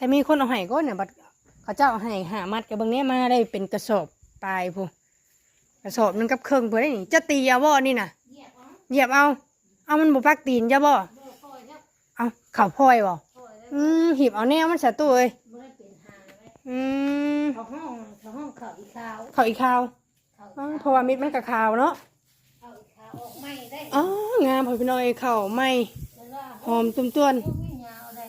แต่มีคนเอาให้ก็เนี่ยบัดเขาเจ้าเอาให้หามัดกับบางเนี้ยมาได้เป็นกระสอบปลายพูกระสอบหนึงกับเครื่องเพื่อได้นี่จะตีเอาบ่นี่น่ะเหยียบเอา เอามันบุปักตีนจะบ่เอาเข่าพลอยบ่อืมหีบเอาแนวมันสะตัวเอ้ยอืมเขาห้องเขาห้องเขาอีกขาวเข่าอีกข่าวเขาอ๋อเพราะว่ามิดมันกับข่าวเนาะเขาอีกขาวออกไม่ได้อ๋องามพอพี่น้อยเข่าไม่แล้วว่าหอมตุ้มต้วน พวกนี้ยาวเลย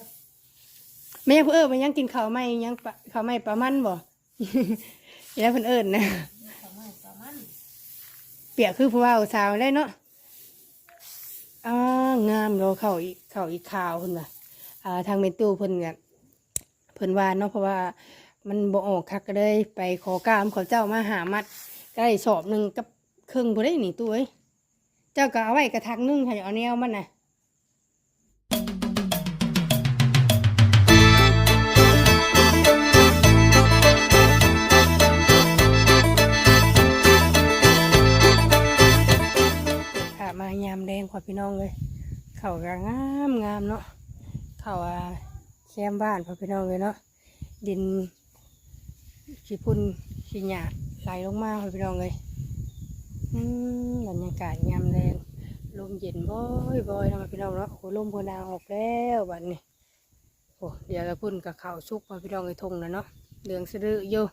ไม่ยังเพื่นเอิญมันยังกินข้าวไม่ยังปะข้าวไม่ปลามันบ่แล้วเพิ่นเอิญนะเขาไม่ประมาณเปียกคือผู้ว่าสาวได้เนาะอ่างามเราเข้าอีกเข้าอีกข่าวเพิ่นว่าอ่าทางเมตู้เพิ่นก็เพิ่นว่าเนาะเพราะว่ามันบ่ออกคักก็เลยไปขอกามเขาเจ้ามาหามัดก็ได้สอบหนึงกับครึ่งบ่ได้นี่ตู้เอ้ยเจ้าก็เอาไว้กระทักหนึงให้เอาแนวมันน่ะ มายามแดงกว่าพี่น้องเลย เขาก็งามงามเนาะ เขาอ่าแคมบ้านพอพี่น้องเลยเนาะ ดินขี้พุ่นขี้หยาไหลลงมาพอพี่น้องเลยอืมบรรยากาศยามแดงลมเย็นบ่อยบ่อยนะพี่น้องเนาะ โอ้ลมพนาออกแล้วบัดนี้ โอ้เดี๋ยวเราพุ่นกับเขาวสุกพอพี่น้องเลยทงนะเนาะเหลืองสะดืออยู่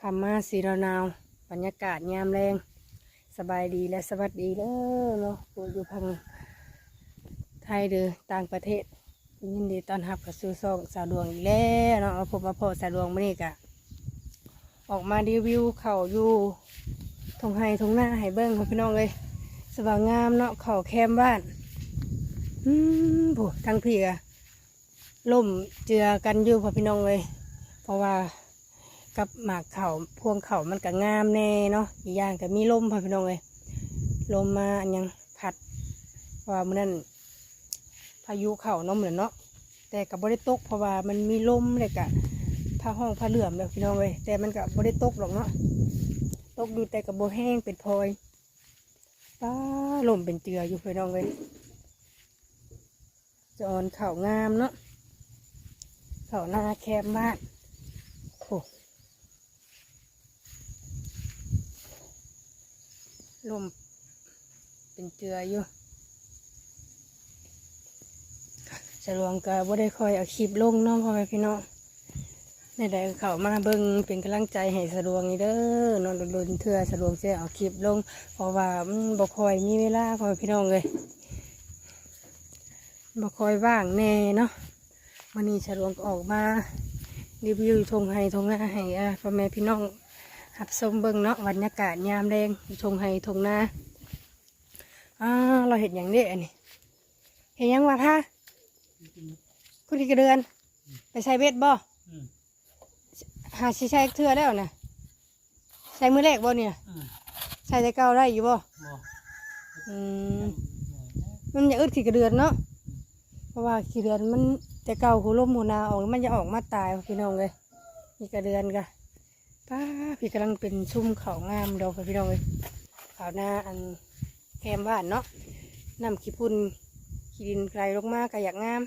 คำมาสีรนาว บรรยากาศยามแรง สบายดีและสวัสดีเด้อเนาะอยู่พังไทยเด้อต่างประเทศ ยินดีต้อนรับกับสู่ซองสาวดวงอีกแล้วเนาะเอบมาพอสาวดวงมื่อนี้กะออกมารีวิวเข่าอยู่ทงไฮทงหน้าให้เบิ้งค่ะพี่น้องเลยสว่างงามเนาะเข่าแคมบ้านอืมผู้ทั้งพี่กะล่มเจือกันอยู่ค่ะพี่น้องเลยเพราะว่า กับหมากเขาพวงเขามันก็งามแน่เนาะอีกอย่างก็มีลมพ่อพี่น้องเลยลมมาอันยังพัดว่ามันนั่นพายุเขาเนาะเหมือนเนาะแต่กับบริตกเพราะว่ามันมีลมเลยกะผ้าห้องผ้าเหลื่อมเลยพี่น้องเลยแต่มันกับบริตกหรอกเนาะตกดูแต่กับโบแห้งเป็นพลอยป้าลมเป็นเจืออยู่พี่น้องเลยจอนเข่างามเนาะเข่าหน้าแคบมากโอ้ ลมเป็นเจืออยู่สรวงก็บ่ได้คอยเอาคลิปลงเน้องพ่อแม่พี่น้องในใดเขามาเบิ่งเป็นกำลังใจให้สรวงนี่เด้อนอนโดนเทื่อสรวงจะเอาคลิปลง เพราะว่ามันบ่คอยมีเวลาพ่อแม่พี่น้องเลยบ่คอยว่างแน่เนาะวันนี้สรวงก็ออกมารีวิวทงให้ทงหน้าให้พ่อแม่พี่น้อง หับชมเบิ่งเนาะบรรยากาศยามแดงทงไห้ทงนาอ่าเราเห็นอย่างนี้อันนี้เห็นยังวะท่าคุณกี่กระเดือน ไปใช้เบ็ดบ่หาชิใช้เทือแล้วนะใช้มือแรกบ่เนี่ยใช้แต่เก่าได้อยู่บ่อืมมันอย่าอึดขี้กระเดือนเนาะเพราะว่าขี้เดือนมันแต่เก่าหูลมหูนาออกมันจะออกมาตายพี่น้องเลยขี้กระเดือนกะ ป้าพี่กำลังเป็นชุ่มเขางามดอกพี่น้องเลยเขาหน้าอันแคมบ้านเนาะน้ำขี้พุ่นขี้ดินไกลลงมากระอยากงาม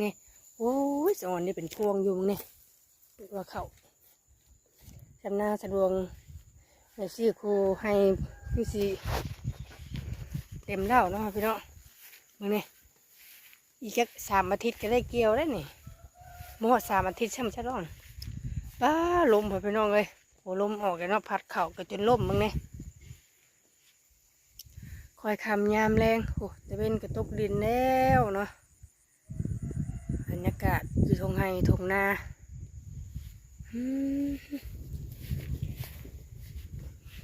นี่โอ้ยสอนนี่เป็นพวงยู่มึงนี่ตัวเขาจำหน้าสะดวงในซี่ครูให้พี่สีเต็มแล้วเนาะพี่น้องมึงนี่อีกแค่สามอาทิตย์ก็ได้เกี่ยวได้วนี่หมดสามอาทิตย์ใช่ไหมใช่ร้อน ป้าลมพอพี่น้องเลยโอ้ลมออกแล้วเนาะพัดเข่าก็จนล่มมึงเนี่ยคอยคำยามแรงโอ้จะเป็นกระตุกดินแล้วเนาะบรรยากาศอยู่ทงไฮทงนาอืม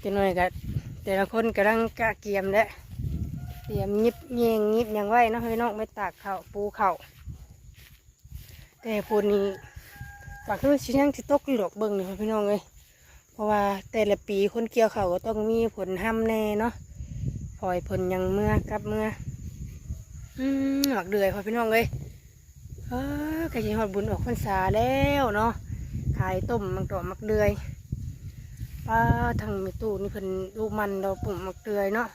จะหน่อยกับแต่ละคนกำลังกะเกียมแล้วเตรียมยิบเยงยิบยังไว้เนาะพี่น้องไม่ตากเข่าปูเข่าแต่ปูนี้ ปากคือชิ้นยังที่ตกอยู่ดอกเบิ่งนี่พี่น้องเลยเพราะว่าแต่ละปีคนเกี่ยวเขาก็ต้องมีผลห้ำแน่เนาะพลอยผลยังเมื่อกับเมื่ออืมหมักเดือยค่ะพี่น้องเลยเออกระชิฮอดบุญออกพรรษาแล้วเนาะขายต้มมักดอมักเดือยป้าทางมีตู้นี่เพิ่นลูกมันเราปุ่มมักเดือยเนาะ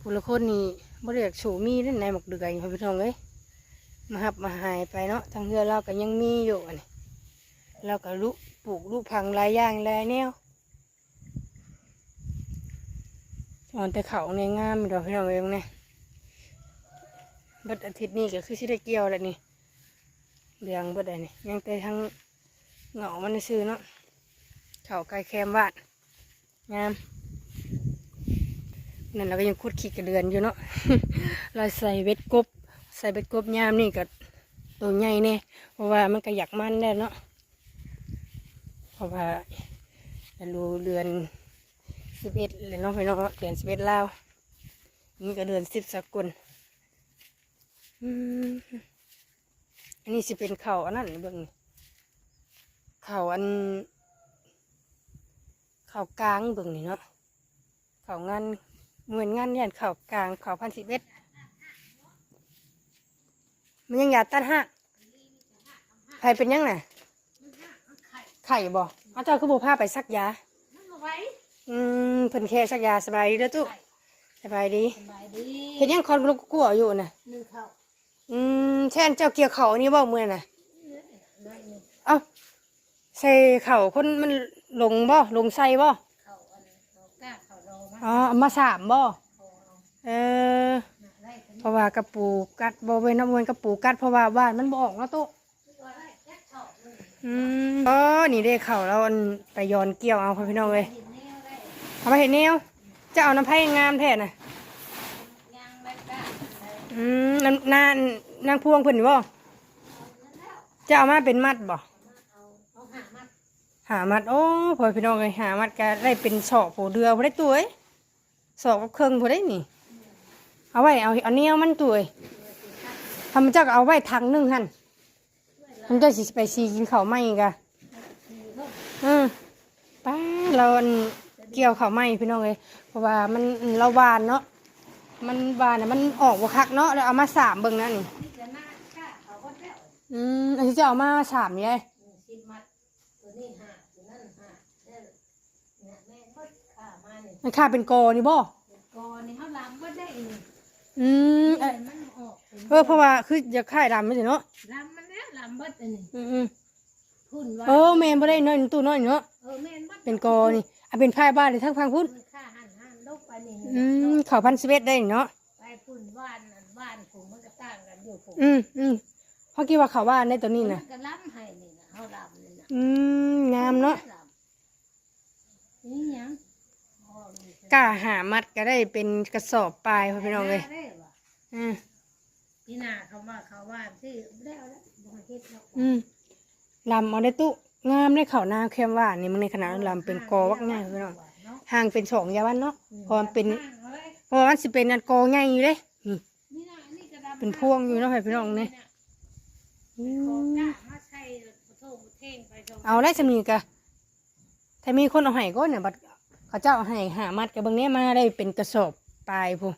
ผู้ละคนนี่บ่เรียกสูมีนั่นในมักเดือยค่ะพี่น้องเลยมาหับมาหายไปเนาะทางเรือเราก็ยังมีอยู่อันนี้ เราก็ลุปลูกลูกพังหลายอย่างหลายแนวตอนแต่เขาในงามดอกพี่น้องเองเนี่ยบัดอาทิตย์นี้ก็คือสิได้เกี่ยวแล้วนี่เดืองบัดอะไรนี่ยังแต่ทั้งเหงามันซื้อเนาะเขาไก่แคมวาดงามนั่นเราก็ยังคุดขี้กระเดือนอยู่เนาะเราใส่เบ็ดกบ ใส่เบ็ดกบยามนี่ก็ตัวใหญ่แน่เพราะว่ามันก็อยากมันแน่เนาะ ราะว่ารูเดือนสิบเอ็ดเลยเนาะพี่น้องเดือนสิบเอ็ดลาวนี่ก็เดือนสิบสกุลอันนี้สิเป็นเข่าอันนั้นเบิ่งนี่เข่าอันเข่ากลางเบิ่งนี่เนาะเข่างานเหมือนงานเนี่ยเข่ากลางเข่าพันสิบเอ็ดมันยังอยากตัดหักใครเป็นยังไง ไข่บ่เอาเจ้าคือบุพาไปซักยามันเอาไว้อืมเพิ่นแค่ซักยาสบายดีเด้อตุ๊สบายดีสบายดีเห็นยังคอนลูกกลัวอยู่น่ะหนึ่งเข้าอืมแช่นเจ้าเกี่ยวเขาอันนี้บ่เมื่อน่ะได้หนึ่งเอ้าใส่เข่าคนมันลงบ่ลงใส่บ่เข้าอันเรากล้าเข้าเรามาอ๋อเอามาสามบ่เข้าเอาเออหนักได้ถึงเพราะว่ากระปูกัดบ่เว้นน้ำเวนกระปูกัดเพราะว่าบ้านมันบ่ออกเนาะตุ๊ตัวได้แค่เข้าเลยอืม อ๋อ นี่ได้เข่าแล้วอันไปย้อนเกี่ยวเอาพ่อพี่น้องเลยเอามาเห็นแนวจะเอาน้ำไผ่งามแท้น่ะยางได้กล้าได้อืมนางนางนางพวงเพิ่นบ่เอานั่นแล้วจะเอามาเป็นมัดบ่หามาหามัด โอ้พ่อพี่น้องเลยหามัดก็ได้เป็นศอกผูเดือบ่ได้ตัวเอ้ยศอกกับเครื่องบ่ได้นี่ เอาไว้เอาเอาแนวมันตัวเอ้ยทำเจ้าก็เอาไว้ทางหนึงหั่นมันเจะสิไปซีกินข้าวไหม้กะ อืมป้าเราอันเกี่ยวข้าวไหม้พี่น้องเลยเพราะว่ามันเราหวานเนาะมันหวานน่ะมันออกบ่คักเนาะแล้วเอามาสามเบิ่งนะนี่นี่จะหน้ากล้าเขาก็แล้วอืมอันที่จะเอามาสามนี่เลยหนึ่งสิบมัดตัวนี้ห้าตัวนั้นห้าเด้อเนี่ยแม่ก็ข้ามาเนี่ยมันค่าเป็นโกนี่บ่ก่อนนี่เขาลำก็ได้เองอืมเอ้ยมันออกเป็นเออเพราะว่าคือจะค่ายดำไม่ใช่เนาะลำมันแล้วลำเบิดอันนี้อืมอืม พุ่นว่า เออแมนบ่ได้น้อยตู้น้อยเนาะเออแม่นบัดเป็นโกนี่อะเป็นพายบ้านเลยทั้งพังพุ่นมันฆ่าหันหันลูกไปนี่อืมเขาพันสเวตได้เนาะไปพุ่นบ้านอันบ้านผมมันก็ต่างกันอยู่ผมอืมอืมเพราะคิดว่าเขาบ้านในตัวนี้มันะก็ลำให้นี่นะเขาลำนี่นะอืมงามเนาะลำนี่หยังอ๋อนี่กล้าหามัดก็ได้เป็นกระสอบปลายพ่อพี่น้องเลยได้ว่ะอืมพี่นาเขาว่าเขาว่าที่ได้เอาแล้วบ่เฮ็ดแล้วอืม ลำเอาได้ตู้งามได้เขาหน้าเข้มว่านี่มันในขนาดลำเป็นกอวักง่ายพี่น้องเนาะห่างเป็นสองยาวันเนาะพอมันเป็นพราะว่ามันสิเป็นอันกอใหญ่อยู่เลยนี่เป็นพวงอยู่เนาะพี่น้องเนี่ยอืขอามาใช้โทษเท่งไปชมเอาได้สมีกะถ้ามีคนเอาให้ก็เนี่ยบัดเขาเจ้าเอาให้หามัดกับเบางเนี้ยมาได้เป็นกระสอบปลายพู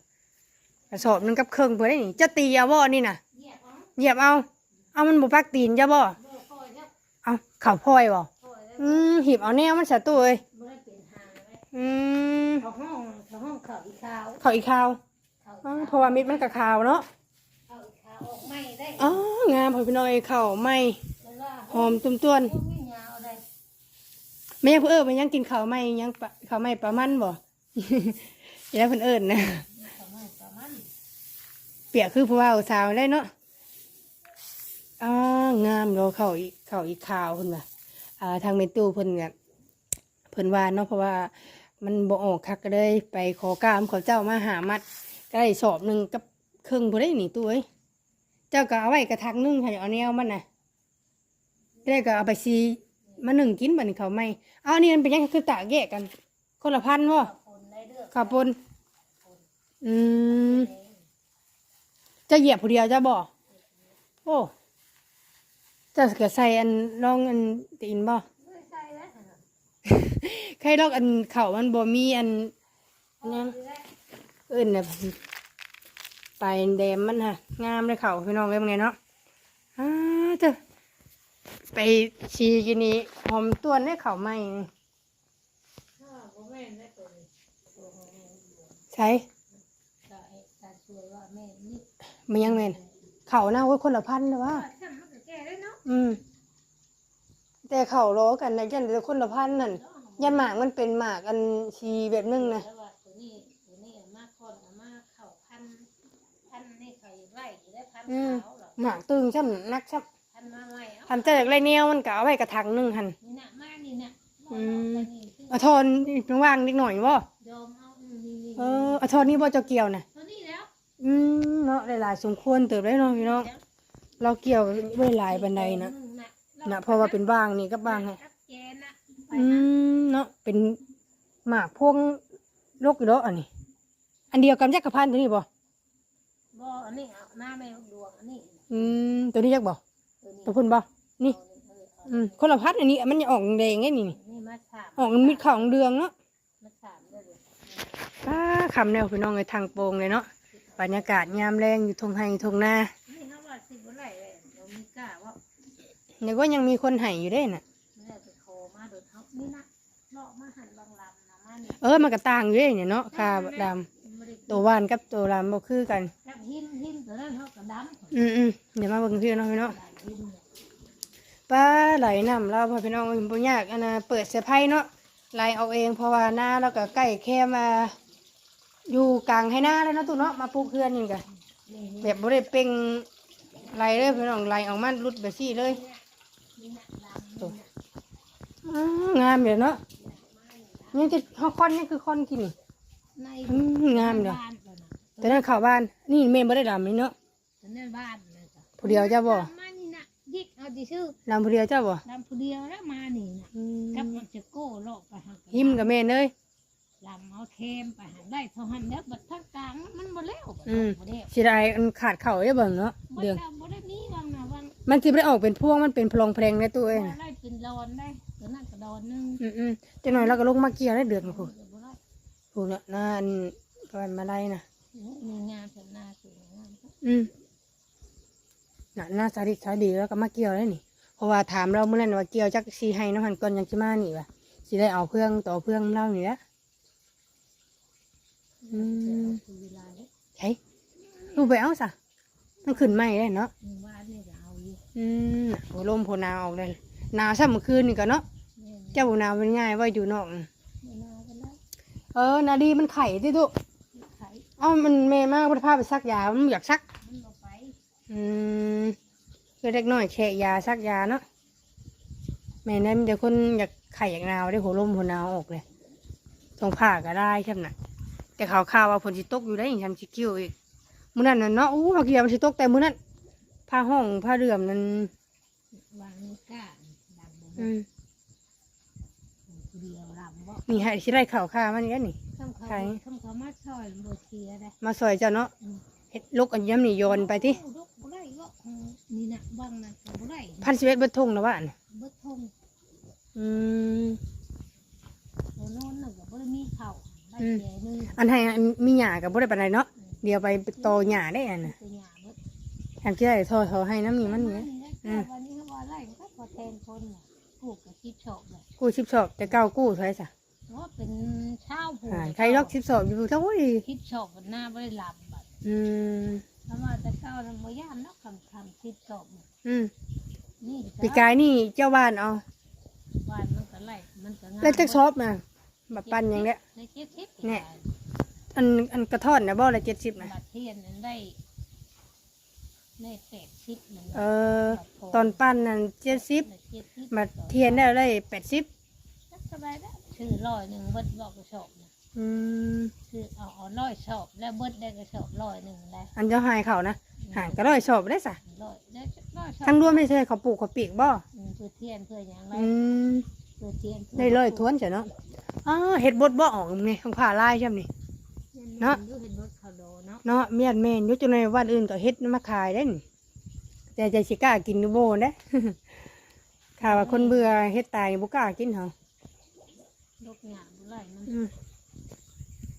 กระสอบหนึงกับเครื่องเพื่อได้นี่จะตีเอาบ่นี่นะเหยียบเอาเหยียบเอา เอามันบุปักตีนจะบ่อร์คอยแล้ว เอาเข่าพลอยบ่คอยแล้วอืมหีบเอาแนวมันสะตัวเอ้ยไม่ได้เป็นหางเลยอืมเขาห้องเขาห้องเขาอีกขาวเข่าอีกข่าวเขาอ๋อเพราะว่ามิดมันกับข่าวเนาะเขาอีกขาวออกไม่ได้อ๋องามพอพี่น้อยเข่าไม่แล้วว่าหอมตุ้มต้วนพวกนี้ยาวได้ไม่ยังเพื่นเอิญมันยังกินข้าวไม่ยังปะข้าวไม่ปลามันบ่อย่าได้เพิ่นเอิญนะนี่เขาไม่ประมาณเปียกคือผู้ว่าสาวได้เนาะ อ่างามเนาะเขาอีกเขาอีกข่าวเพิ่นว่าอ่าทางเมตู้เพิ่นก็เพิ่นว่าเนาะเพราะว่ามันบ่ออกคักก็เลยไปขอกามเขาเจ้ามาหามัดก็ได้สอบหนึ่งกับครึ่งบ่ได้หนีตู้เอ้ยเจ้าก็เอาไว้กระทังหนึงให้เอาแนวมันน่ะได้ก็เอาไปซีมาหนึ่งกินบัดนี้เขาไม่เอาอันนี้มันเป็นยังคือตากแยกกัน คนละพันบ่เขาคนได้เลือกข้าวปนอืมจะเหยียบผู้เดียวจะบอกโอ้ เจะเกิดใส่อันลองอันตีนบ่ไม่ใช่แล้วใครลอกอันเข่ามันบ่มีอันนั้นเอื่นน่ะไปแดมมันฮะงามเลยเข่าพี่น้องเลยเป็นไงเนาะอ้าเจ้าไปชีกินนี้หอมต้วนได้เข่าไหมนี่ถ้าบ่แม่นได้ตัวนี้ตัวของแม่ใช่ตาเอกตาสวยว่าแม่นี่มันยังแม่นเขานะโอ้ยคนละพันเลยว่าฉันมันก็แก่ได้เนาะ อืม แต่เขาล้อกันนะยันแต่คนละพันนั่นยันหมากมันเป็นหมากอันชีแบบนึงนะแล้วว่าตัวนี้ตัวนี้มาคอนมาเข้าพันพันนี่เขาไล่อยู่ได้พันอืมขาวหรอหมากตึงช่ำนักช่พันมาใหม่เอาำทำแต่จากไรแนวมันก็เอาไว้กระถางหนึงหัน นี่นะมานี่นะอืม เอานี่คือเอาทอนอีกว่างนิดหน่อยบ่ยอมเอาอืมนี่นี่เออเอาทอนนี่บ่เจ้าเกี่ยวนะตัวนี้แล้วอืมเนาะหลายๆสมควรเติบได้เนาะพี่น้อง เราเกี่ยวไว้หลายบันไดนะนะเพราะว่าเป็นบ้างนี่ก็บ้างให้กับแกนะไปอืนะมเนาะเป็นหมากพวงโรคอยู่แล้วอันนี้ อันเดียวกับยักษ์กระพันตัวนี้บ่บ่อันนี้เอาหน้าแม่ดวงอันนี้อืมตัวนี้ยักษ์บ่ตัวนี้ตัวพุ่นบ่นี่เอาเอาอืมคนละพัดอันนี้ มันจะออกแดงไงนี่นี่นี่มาสามออกมิดของเดืองเนาะมาสามได้เลยป้าคำแนวพี่น้องเลยทางโปร่งเลยเนาะบรรยากาศยามแรงอยู่ทงไห้ทงนานี่เขาว่าสิบ่ไหลเลยเรามีกล้าว่า เดี๋ยวก็ยังมีคนไห้อยู่ได้น่ะไม่ได้ไปโคมาโดยเขานี่นะเลาะมาหันบางลำนะมานี่เออมันก็ต่างอยู่เด้เนี่ยเนาะค่าดไม่ได้ำตัวว่านกับตัวลำบ่คือกันจับหินหินตัวนั้นเขาก็ดำอืมอืมเดี๋ยวมาเบิ่งพี่น้องพี่น้องได้หินเนี่ยป้าไหลน้ำเราพอพี่น้องบ่ยากอันน่ะเปิดเสื้อไผ่เนาะไหลเอาเองเพราะว่าหน้าเราก็ใกล้แค่มา อยู่กลางให้หน้าเลยเนาะตุเนาะมาปลูกเพื่อนนี่กันนี่แบบบ่ได้เป่งไหลเลยพี่น้องไหลออกมาลุดแบบซี่เลย นี่นะดำ ตัวอ้าว งามเดี๋ยวเนาะนี่จะฮอคอนนี่คือคอนกินนี่ในอืมงามเดี๋ยวบ้านเลยนะแต่นั้นเข้าบ้าน นี่เมนบ่ได้ดำนี่เนาะตัวนั้นบ้านเลยจ้ะผู้เดียวเจ้าบ่มานี่นะยิกเอาดิชื่อดำผู้เดียวเจ้าบ่ดำผู้เดียวแล้วมานี่นะอืกับมมันจะโก้โลกไปหักหิมกับเมนเลย ลำเอาเทมไปหันได้เท่าหันแล้วบัดทางกลางมันบ่แล้วบัดอืม บ่แล้วสิได้อันขาดเข่าได้เบิ่งเนาะบ่เดืองได้บ่ได้มีบางนะบางมันสิบ่ได้ออกเป็นพวงมันเป็นพลองเพลงในตัวเอง บ่น่ะได้เป็นดอนได้ตัวนั้นก็ด อนหนึงอืมอืมจังหน่อยเราก็ลงมาเกี่ยวได้เดือนพูบ่ได้พูเนาะนั่นก็มาได้น่ะ มีงานสันนาสวยงามอืมน่ะน่าสาดิสาดีแล้วก็มาเกี่ยวได้นี่ เพราะว่าถามเราเมื่อนั้นว่าเกี่ยวจักสีให้น้ำหันก่อนยังสิมานี่ว่ะสิได้เอาเพื่องต่อเพื่องเล่านี่ละอืมคือเวลาเนี่ยใช่ลูกไปเอาซะมันขึ้นไหมได้เนาะหมู่บ้านนี่ก็เอาอยู่อืมโหลมโพหนาวออกเลยหนาวซ้ำเมื่อคืนนี่ก็เนาะแม่น เจ้าบ่หนาวเป็นง่ายว่าอยู่นอกน่ะไม่นากันแล้วเออ นาดีมันไข่ที่ตุไข่เอ้ามันเมมากมันพาไปซักยามันอยากซัก มันบ่ไปอืมคือเล็กน้อยแค่ยาซักยาเนาะแม่นั้นเดี๋ยวคนอยากไข่อยากหนาวได้หัวลมหัวหนาวออกเลยต้องผ่าก็ได้ใช่ไหมนะแต่ข่าวข่าวว่าฝนสิตกอยู่ได้ยังทำชิคิวอีกมื้อนั้นน่ะเนาะอู้เขาเกียวมันสิตกแต่มื้อนั้นผ้าห้องผ้าเรื่อมนั้นวางนี่ก้าดำบ่อืมผู้เดียวลำบ่ นี่ให้สิได้ข่าวข่าวมันนี่นี่ คำเขาไข่คำเขามาช่อยบ่เชียได้มาซอยเจ้าเนาะอืมเฮ็ดลูกอันย้ำนี่โยนไปที่โอ้ลูกบ่ได้ก็อืมนี่นะบางนะก็บ่ได้พันสิบเอ็ดเบิดทงนะว่าอันเบิดทงอืมตัวโน้นน่ะก็บ่ได้มีข้าวได้อืม แก่หนึงอันให้อันมีหยากับบ่ได้ปานใดเนาะเดี๋ยวไปโตหยาได้อันน่ะตัวหญ้าเบิดทำที่ได้ทอทอให้น้ำนี่มันนี่อืม วันนี้เขาว่าไร่มันก็พอแทนคนน่ะปลูกกับคิดชอบเลย กู้ชิบชอบแต่เก้ากู้เท่าไหร่จ้ะเพราะ ว่าเป็นชาวผูอ่าใครลอกชิบชอบอยู่เท่าไหร่คิดชอบมันหน้าไม่ได้ลำบัดอืมเพราะว่าแต่เก้าทำมย่านเนาะคำคำคิดชอบน่ะอืมนี่ปีกายนี่เจ้าบ้านเอาบ้านมันก็ไร่มันก็งามแล้วจะชอบมาแบบปั้นอย่างเนี้ยได้เจ็ดสิบเนี่ย อันอันกระท่อนนะบ่ละเจ็ดสิบนะบัดเทียนนั้นได้ได้แปดสิบนั่นเออ ตอนปั้นนั่นเจ็ดสิบเจ็ดสิบมาเทียนได้เลยแปดสิบสบายแล้ว ชื่อร้อยหนึ่งเบิดบอกกระสอบนะอืมคือเอาเอาร้อยสอบแล้วเบิดได้กระสอบร้อยหนึ่งแล้วอันเจ้าหายเขานะหางก็ร้อยชอบได้สะร้อยได้ร้อยสอบทั้งรวมไม่ใช่เขาปลูกเขาปีกบ่อืมเพื่อเทียนเพื่ออย่างไรอืมเพื่อเทียนเพื่ได้ร้อยทวนเฉยเนาะอ๋อเห็ดบดบ่ออกนี่ของผ่าลายใช่ไหมนี่ เนาะเห็นรถเขาโดเนาะเนาะเมียนแม่นอยุจในวันอื่นก็เฮ็ดมาขายได้นี่แต่ใจสิกล้ากินดูโบนเด้ข่าวว่าคนเบื่อเฮ็ดตายบ่กล้ากินเหรอ ลกหยาบุไรมันอืม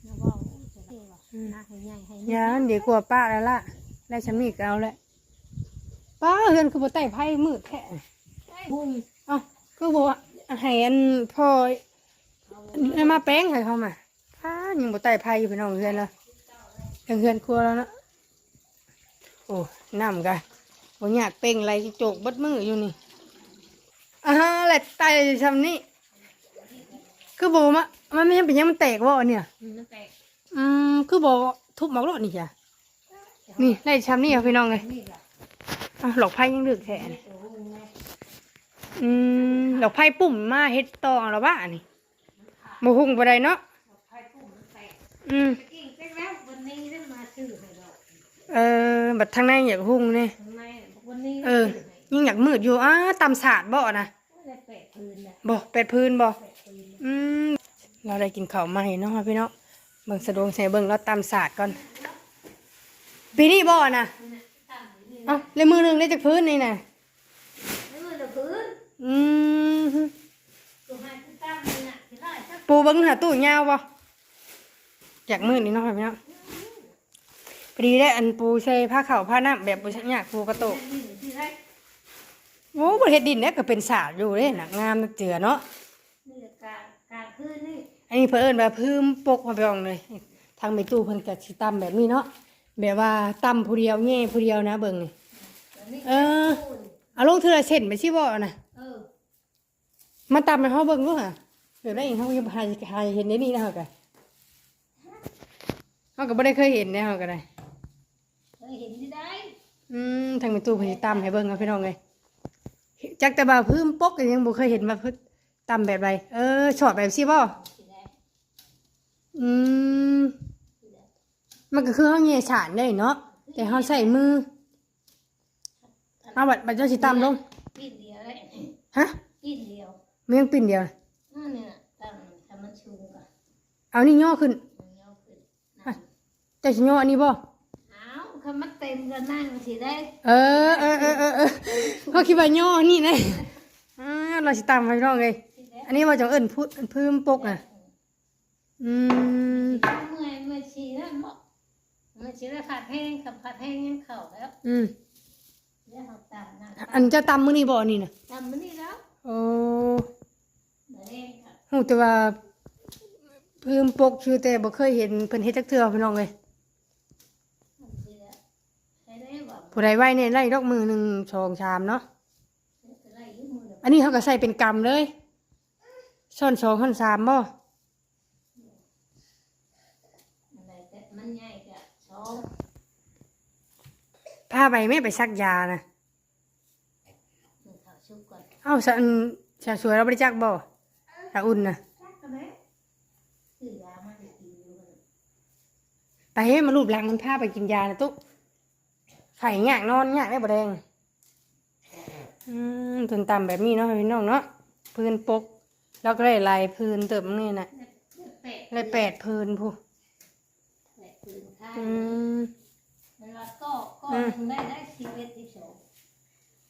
แล้วว่าจะได้ว่าอืมหน้าให้ใหญ่ให้ยามันเดี๋ยวกลัวป้าแล้วล่ะ ได้ชำนีก็เอาแหละป้าเฮือนคือบ่ใต้ไผ่มืดแท้บุ้งเอ้าคือบ่ว่าให้อันพ่อเอามาแป้งให้เขามาป้ายังบ่ใต้ไผ่อยู่พี่น้องเฮือนเลยยังเฮือนครัวแล้วเนาะโอ้น้ำกันบ่อยากเป่งไรโจกเบดมืออยู่นี่อ่าฮะแหละตายซำนี้ คือบ่มามันไม่ยังเป็นหยังมันแตกบ่เนี่ย มันแตกอืมคือบ่ทุบหมอกรถนี่จ้ะนี่ได้ซำนี้เอาพี่น้องเลยนี่ล่ะอะหลอกไผ่ยังดึกแท้นี่โอ้โหแม่อืมหลอกไผ่ปุ่มมาเฮ็ดตองแล้วบ้านี่บ่หุ่งบ่ได้เนาะไฟปุ่มมันแตกอืมตะกี้แตกแล้ววันนี้ได้มาซื้อให้ดอกเออบัดทางในอยากหุ่งนี่ทำไมวันนี้เออ ยิ่งอยากมืดอยู่อ้าตำสาดบ่นะได้แปะพื้นน่ะบ่เป็ดพื้นบ่แปะพื้นอืม เราได้กินข้าวใหม่เนาะพี่เนาะเบิ่งสะดวงใส่เบิ่งเราตำสาดก่อนปีนี้บ่นะตั้งอยู่นี่เอ้าเลยมือหนึงได้จากพื้นนี่น่ะไม่ว่าจะพื้นอืมตัวให้ที่ตั้งนี่น่ะที่ได้สักปูเบิ่งหาตู้ยาวบ่อยากมืดนี่เนาะพี่เนาะพอดีได้อันปูใส่ผ้าขาวผ้าน้ำแบบบ่ใช่ยากปูกระโตกนี่ที่ได้โอ้บ่เฮ็ดดินเนี่ยก็เป็นสาดอยู่เด้น่ะงามนักเจือเนาะ นี่แหละกลางกลางคืนนี่ อันนี้เพิ่นเอิ้นว่าพื้มปกมาไปอองเลย ทางแม่ตู้เพิ่นก็สิตำแบบนี้เนาะแบบว่าตำผู้เดียวแง่ผู้เดียวนะเบิ่งนี่อันนี้เออเอาลงเทื่อละเส้นไปสิบ่น่ะเออมาตำให้เฮาเบิ่งดูค่ะแบบได้เฮายังบ่หายหายเห็นในนี้นะเฮาก็เฮาก็บ่ได้เคยเห็นแน่เฮาก็ได้เคยเห็นที่ได้อืมทางแม่ตู้เพิ่นสิตำให้เบิ่งเอาพี่น้องเอ้ยจักแต่ว่าพื้มปกก็ยังบ่เคยเห็นว่าเพิ่นตำแบบใดเออชอดแบบสิบ่ที่ได้ อืมที่ได้มันก็คือเฮาแย่ฉานได้เนาะแต่เฮาใส่มือเอาบัดบัดเจ้าสิตำลงปีนเดียวเลยฮะปีนเดียวเมียงปิ่นเดียว นั่นเนี่ยตั้งทำมันชูกันเอานี่ย่อขึ้นมันย่อขึ้นนั่นเจะสิย่ออันนี้บ่เอาคำมันเต็มก็นั่งสิได้เออเออเออเออเออเขาคิดว่าย่อนี่นะอ่าเราสิตามไปน้องเลย สิได้อันนี้ว่าจะเอิ้นพูดพื้มปกน่ะ อืมเมื่อยเมื่อยชีนั่นบ่เมื่อยชีได้ผัดแห้งกับผัดแห้งยังเข่าแล้วอืมเดี๋ยวเขาตำนะอันจะตำมื้อนี้บ่นี่น่ะตำมันนี่แล้วโอ้เดี๋ยวเองค่ะฮู้แต่ว่าพื้มปกคือแต่บ่เคยเห็นเพิ่นเฮ็ดจักเทื่อพี่น้องเลยมันสิได้ใช้ได้บ่ผู้ใดไว้เนี่ยไล่ดอกมือหนึ่งสองชามเนาะจะไล่อยุ่มือเดียวอันนี้เขาก็ใส่เป็นกำเลยช้อนสองช้อนสามบ่ อะไรแต่มันใหญ่กะช้อน พาไปไม่ไปซักยานะหนึ่งข้าวชุบก่อนเอ้าสันชาสวยเราบริจาคบ่ตาอุ่นนะจักกันไหมซื้อยามาให้กินอยู่กันไปให้มารูปหลังมันพาไปกินยานะตุ๊กไข่ยากนอนยากได้บ่แดงอืมตุนตำแบบนี้เนาะพี่น้องเนาะพื้นปก แล้วก็ได้ลายพื้นเติมนี่นะแปะได้แปดพื้นผู้แปะปืนข้างอืม มันว่าก็ก็หนึ่งได้ได้ชีวิตที่สอง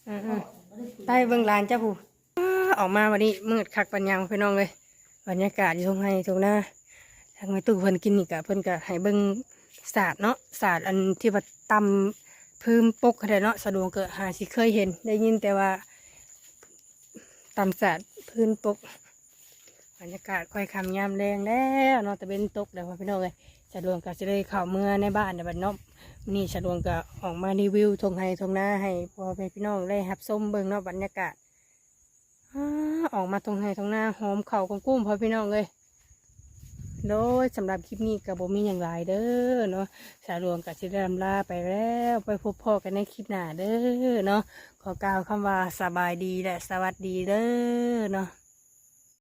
อืมก็อืมบ่ได้ปืนไปเบิ่งลานเจ้าผู้อ้าออกมาวันนี้มืดคักปัญญังพี่น้องเลยบรรยากาศอยู่ตรงให้ตรงหน้าทางแม่ตู้เพิ่นกินนี่กะเพิ่นกะให้เบิ่งศาสตร์เนาะศาสตร์อันที่ว่าตำพื้นปกอะไรเนาะสะดวกเกิดหาสิเคยเห็น ได้ยินแต่ว่าตำศาสตร์พื้นปก บรรยากาศค่อยคำยามแรงแล้วเนาะแต่เป็นตกเดี๋ยวพี่น้องเลยสะดวกก็จะได้เข้าเมื่อในบ้านเดี๋ยวบัดเนาะมื้อ นี่สะดวกก็ออกมารีวิวทงให้ทงหน้าให้พ่อแม่พี่น้องได้รับชมเบิ่งเนาะบรรยากาศออกมาตรงไหนตรงหน้าหอมเข่าวกุ้มๆพอพี่น้องเลยโดยสำหรับคลิปนี้กับโบมีอย่างไรเด้อเนาะสาวรวงกับชิดำลาไปแล้วไปพบพ่อกันในคลิปหน้าเด้อเนาะขอกล่าวคำว่าสบายดีและสวัสดีเด้อเนาะ